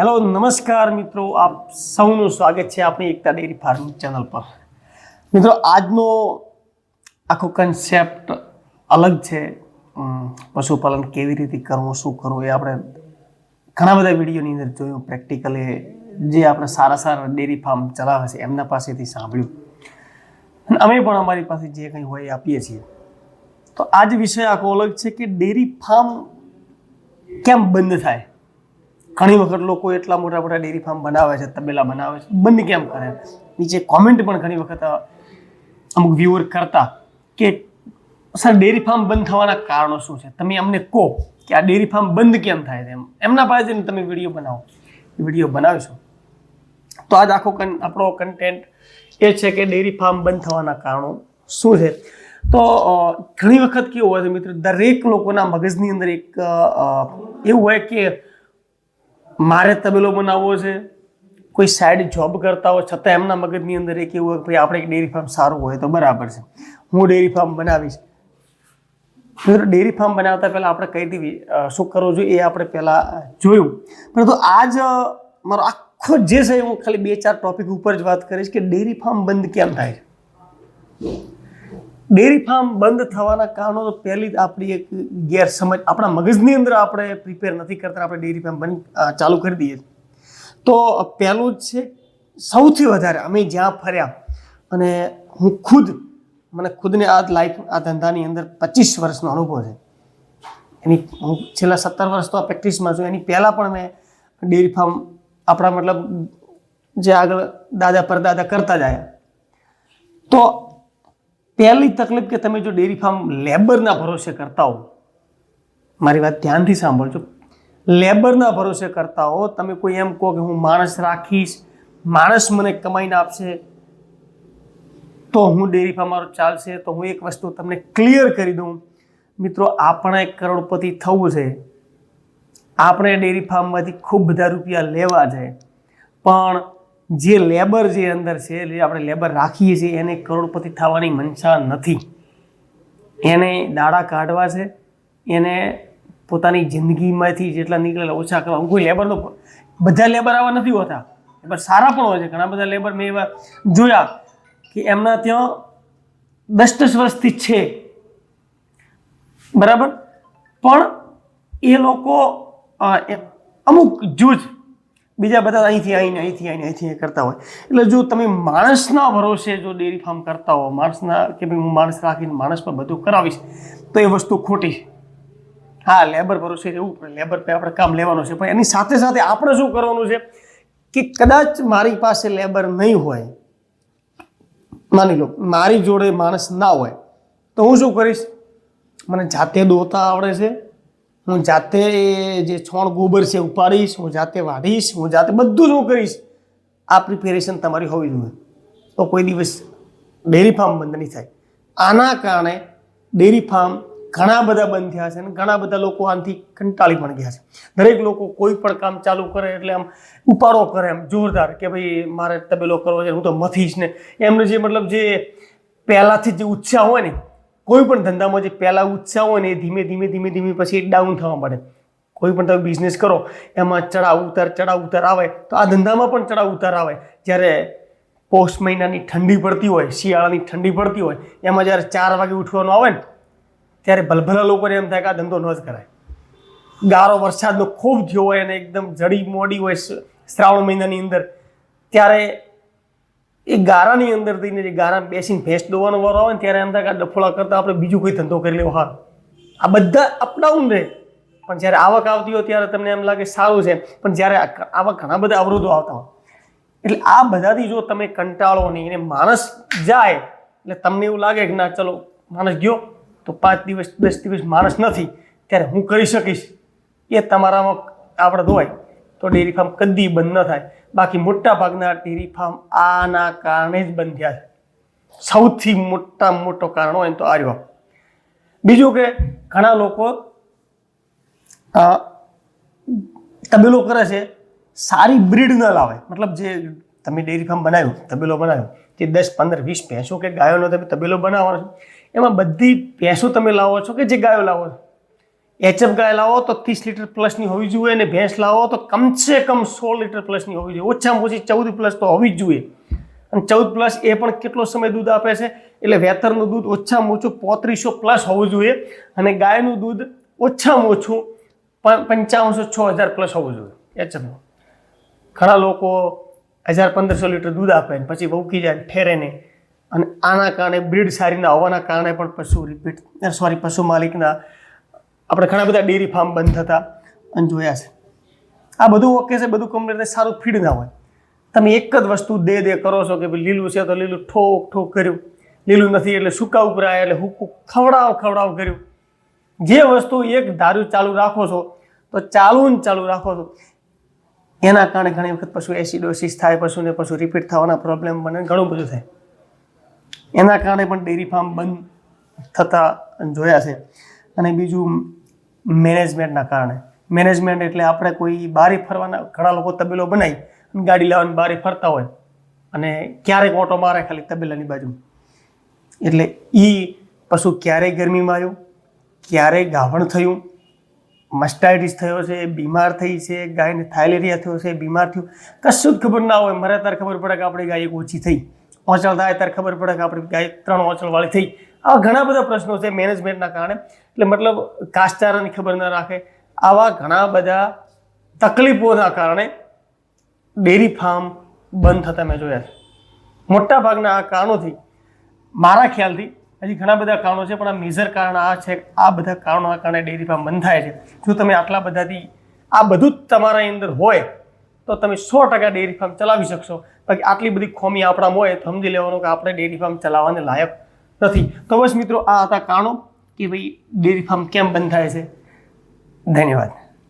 Hello, નમસ્કાર મિત્રો. આપ સૌનું સ્વાગત છે આપણી એકતા ડેરી ફાર્મિંગ ચેનલ પર. મિત્રો, આજનો આખો કન્સેપ્ટ અલગ છે. પશુપાલન કેવી રીતે કરવું, શું કરવું એ આપણે ઘણા બધા વિડીયોની અંદર જોયું. પ્રેક્ટિકલી જે આપણે સારા સારા ડેરી ફાર્મ ચલાવે છે, એમના પાસેથી સાંભળ્યું. અમે પણ અમારી પાસે જે કંઈ હોય એ આપીએ છીએ. તો આજ વિષય આખો અલગ છે કે ડેરી ફાર્મ કેમ બંધ થાય? ઘણી વખત લોકો એટલા મોટા મોટા ડેરી ફાર્મ બનાવે છે, તબેલા બનાવે છે બંધ કેમ કરે? નીચે કોમેન્ટ પણ ઘણી વખત અમુક વ્યુઅર કરતા કે સર ડેરી ફાર્મ બંધ થવાના કારણો શું છે? તમે અમને કહો કે આ ડેરી ફાર્મ બંધ કેમ થાય છે એમ. એમના પાસે જઈને તમે વીડિયો બનાવો. વીડિયો બનાવીશું. તો આજ આખો આપણો કન્ટેન્ટ એ છે કે ડેરી ફાર્મ બંધ થવાના કારણો શું છે? તો ઘણી વખત કેવું હોય છે મિત્રો, દરેક લોકોના મગજની અંદર એક એવું હોય કે મારે તબેલો બનાવવો છે? કોઈ સાઈડ જોબ કરતા હોય, છતાં એમના મગજની અંદર એક એવું હોય કે ભાઈ આપણે એક ડેરી ફાર્મ સારું હોય તો બરાબર છે. હું ડેરી ફાર્મ બનાવીશ. મિત્રો ડેરી ફાર્મ બનાવતા પહેલાં આપણે કઈ દીધી શું કરવું જોઈએ એ આપણે પહેલાં જોયું. પરંતુ આજ મારો આખો જે છે હું ખાલી બે ચાર ટોપિક ઉપર જ વાત કરીશ કે ડેરી ફાર્મ બંધ કેમ થાય છે? ડેરી ફાર્મ બંધ થવાના કારણો તો પહેલી જ આપણી એક ગેરસમજ, આપણા મગજની અંદર આપણે પ્રિપેર નથી કરતા, આપણે ડેરી ફાર્મ બંધ ચાલુ કરી દઈએ તો પહેલું જ છે, સૌથી વધારે અમે જ્યાં ફર્યા અને હું ખુદ, મને ખુદને આ લાઈફ આ ધંધાની અંદર પચીસ વર્ષનો અનુભવ છે. એની, હું છેલ્લા સત્તર વર્ષ તો આ પ્રેક્ટિસમાં છું, એની પહેલાં પણ મેં ડેરી ફાર્મ આપણા મતલબ જે આગળ દાદા પરદાદા કરતા જ આવ્યા તો પહેલી તકલીફ કે તમે જો ડેરી ફાર્મ લેબરના ભરોસે કરતા હો, મારી વાત ધ્યાનથી સાંભળજો. લેબરના ભરોસે કરતા હો, તમે કોઈ એમ કહો કે હું માણસ રાખીશ, માણસ મને કમાઈને આપશે, તો હું ડેરી ફાર્મ મારું ચાલશે, તો હું એક વસ્તુ તમને ક્લિયર કરી દઉં. મિત્રો, આપણે કરોડપતિ થવું છે. આપણે ડેરી ફાર્મમાંથી ખૂબ બધા રૂપિયા લેવા છે. પણ જે લેબર જે અંદર છે, જે આપણે લેબર રાખીએ છીએ, એને કરોડપતિ થવાની મનસા નથી. એને દાડા કાઢવા છે, એને પોતાની જિંદગીમાંથી જેટલા નીકળેલા, ઓછા કરવા. કોઈ લેબરનો બધા લેબર આવા નથી હોતા. લેબર સારા પણ હોય છે. ઘણા બધા લેબર મેં એવા જોયા કે એમના ત્યાં દસ દસ વર્ષથી છે. બરાબર? પણ એ લોકો અમુક જૂજ બીજા બધા અહીંથી આવીને અહીંથી આવીને, અહીંથી અહીં કરતા હોય. એટલે જો તમે માણસના ભરોસે જો ડેરી ફાર્મ કરતા હો, માણસના કે ભાઈ હું માણસ રાખીને માણસ પર બધું કરાવીશ, તો એ વસ્તુ ખોટી હા લેબર ભરોસે રહેવું પડે. લેબર પે આપણે કામ લેવાનું છે. પણ એની સાથે સાથે આપણે શું કરવાનું છે કે કદાચ મારી પાસે લેબર નહીં હોય, માની લો, મારી જોડે માણસ ના હોય, તો હું શું કરીશ? મને જાતે દોતા આવડે છે. હું જાતે જે છોણ ગોબર છે ઉપાડીશ, હું જાતે વાઢીશ, હું જાતે બધું જ હું કરીશ. આ પ્રિપેરેશન તમારી હોવી જોઈએ. તો કોઈ દિવસ ડેરી ફાર્મ બંધ નહીં થાય. આના કારણે ડેરી ફાર્મ ઘણા બધા બંધ થયા છે અને ઘણા બધા લોકો આનાથી કંટાળી પણ ગયા છે. દરેક લોકો કોઈ પણ કામ ચાલુ કરે એટલે આમ ઉપાડો કરે એમ, જોરદાર કે ભાઈ મારે તબેલો કરવો છે, હું તો મથીશ ને. એમને જે મતલબ જે પહેલાંથી જે ઉત્સાહ હોય ને કોઈ પણ ધંધામાં જે પહેલાં ઉત્સાહ હોય ને એ ધીમે ધીમે ધીમે ધીમે પછી ડાઉન થવા પડે કોઈ પણ તમે બિઝનેસ કરો, એમાં ચડાવ ઉતાર ચડાવ ઉતાર આવે, તો આ ધંધામાં પણ ચડાવ ઉતાર આવે. જ્યારે પોષ મહિનાની ઠંડી પડતી હોય, શિયાળાની ઠંડી પડતી હોય, એમાં જ્યારે ચાર વાગે ઉઠવાનું આવે ને, ત્યારે ભલભલા લોકોને એમ થાય કે આ ધંધો ન જ કરાય. ગારો વરસાદનો ખૂબ થયો હોય અને એકદમ જડી મોડી હોય શ્રાવણ મહિનાની અંદર, ત્યારે એ ગારાની અંદર થઈને જે ગારામાં બેસીને ભેંસ દોવાનો વારો આવે ને ત્યારે એમ થાય કે ડફોળા કરતાં આપણે બીજું કોઈ ધંધો કરી લેવો હાર આ બધા અપડાઉન રહે. પણ જ્યારે આવક આવતી હોય ત્યારે તમને એમ લાગે સારું છે. પણ જ્યારે આ- આવા ઘણા બધા અવરોધો આવતા હોય. એટલે આ બધાથી જો તમે કંટાળો નહીં અને માણસ જાય, એટલે તમને એવું લાગે કે ના, ચલો, માણસ ગયો, તો પાંચ દિવસ, દસ દિવસ માણસ નથી. ત્યારે હું કરી શકીશ. એ તમારામાં આવડત હોય. તો ડેરી ફાર્મ કદી બંધ ન થાય. બાકી મોટા ભાગના ડેરી ફાર્મ આના કારણે જ બંધ્યા છે. સૌથી મોટા મોટો કારણ હોય તો આ બીજું કે ઘણા લોકો તબેલો કરે છે, સારી બ્રીડ ન લાવે. મતલબ જે તમે ડેરી ફાર્મ બનાવ્યું, તબેલો બનાવ્યો જે દસ, પંદર, વીસ ભેંસો કે ગાયોનો તમે તબેલો બનાવવાનો છો, એમાં બધી ભેંસો તમે લાવો છો કે જે ગાયો લાવો છો? એચએફ ગાય લાવો તો ત્રીસ લીટર પ્લસની હોવી જોઈએ અને ભેંસ લાવો તો કમસે કમ સોળ લીટર પ્લસની હોવી જોઈએ. ઓછામાં ઓછી ચૌદ પ્લસ તો હોવી જ જોઈએ. અને ચૌદ પ્લસ એ પણ કેટલો સમય દૂધ આપે છે? એટલે વેતરનું દૂધ ઓછામાં ઓછું પોત્રીસો પ્લસ હોવું જોઈએ અને ગાયનું દૂધ ઓછામાં ઓછું પંચાવનસો છ હજાર પ્લસ હોવું જોઈએ એચએફનું ઘણા લોકો હજાર પંદરસો લીટર દૂધ આપે ને પછી વહુકી જાય ઠેરે નહીં અને આના કારણે બ્રીડ સારી ના હોવાના કારણે પણ પશુ રિપીટ સોરી પશુ માલિકના આપણે ઘણા બધા ડેરી ફાર્મ બંધ થતા અને જોયા છે. આ બધું ઓકે છે, બધું કમ્પ્લીટ સારું ફીડ ના હોય. તમે એક જ વસ્તુ દે દે કરો છો કે ભાઈ લીલું છે તો લીલું ઠોક ઠોક કર્યું. લીલું નથી એટલે સૂકા ઉપરાય એટલે હુકું ખવડાવ ખવડાવ કર્યું. જે વસ્તુ એક ધારું ચાલુ રાખો છો, તો ચાલુ ને ચાલુ રાખો છો. એના કારણે ઘણી વખત પશુ એસિડોસિસ થાય પશુને પશુ રિપીટ થવાના પ્રોબ્લેમ બને, ઘણું બધું થાય. એના કારણે પણ ડેરી ફાર્મ બંધ થતા જોયા છે. અને બીજું મેનેજમેન્ટના કારણે. મેનેજમેન્ટ એટલે આપણે કોઈ બારી ફરવાના ઘણા લોકો તબેલો બનાવી અને ગાડી લાવીને બારી ફરતા હોય અને ક્યારેક ઓટો મારે ખાલી તબેલાની બાજુ એટલે એ પશુ ક્યારેય ગરમીમાં આવ્યું, ક્યારેય ગાભણ થયું મસ્ટાઇટિસ થયો છે, બીમાર થઈ છે, ગાયને થાઇલેરિયા થયો છે, બીમાર થયું. કશું જ ખબર ના હોય, મરે ત્યારે ખબર પડે કે આપણી ગાય એક ઓછી થઈ. ઓચળ થાય ત્યારે ખબર પડે કે આપણી ગાય ત્રણ ઓચળવાળી થઈ. આવા ઘણા બધા પ્રશ્નો છે મેનેજમેન્ટના કારણે. એટલે મતલબ કાસ્ટારાની ખબર ન રાખે. આવા ઘણા બધા તકલીફોના કારણે ડેરી ફાર્મ બંધ થતા મેં જોયા છે. મોટા ભાગના આ કારણોથી મારા ખ્યાલથી હજી ઘણા બધા કારણો છે, પણ આ મેજર કારણ આ છે, આ બધા કારણોના કારણે ડેરી ફાર્મ બંધ થાય છે. જો તમે આટલા બધાથી આ બધું જ તમારા અંદર હોય, તો તમે સો ટકા ડેરી ફાર્મ ચલાવી શકશો. બાકી આટલી બધી ખોમી આપણામાં હોય તો સમજી લેવાનું કે આપણે ડેરી ફાર્મ ચલાવવાને લાયક નથી. તો બસ મિત્રો, આ હતા કારણો કે ભાઈ ડેરી ફાર્મ કેમ બંધ થાય છે? ધન્યવાદ.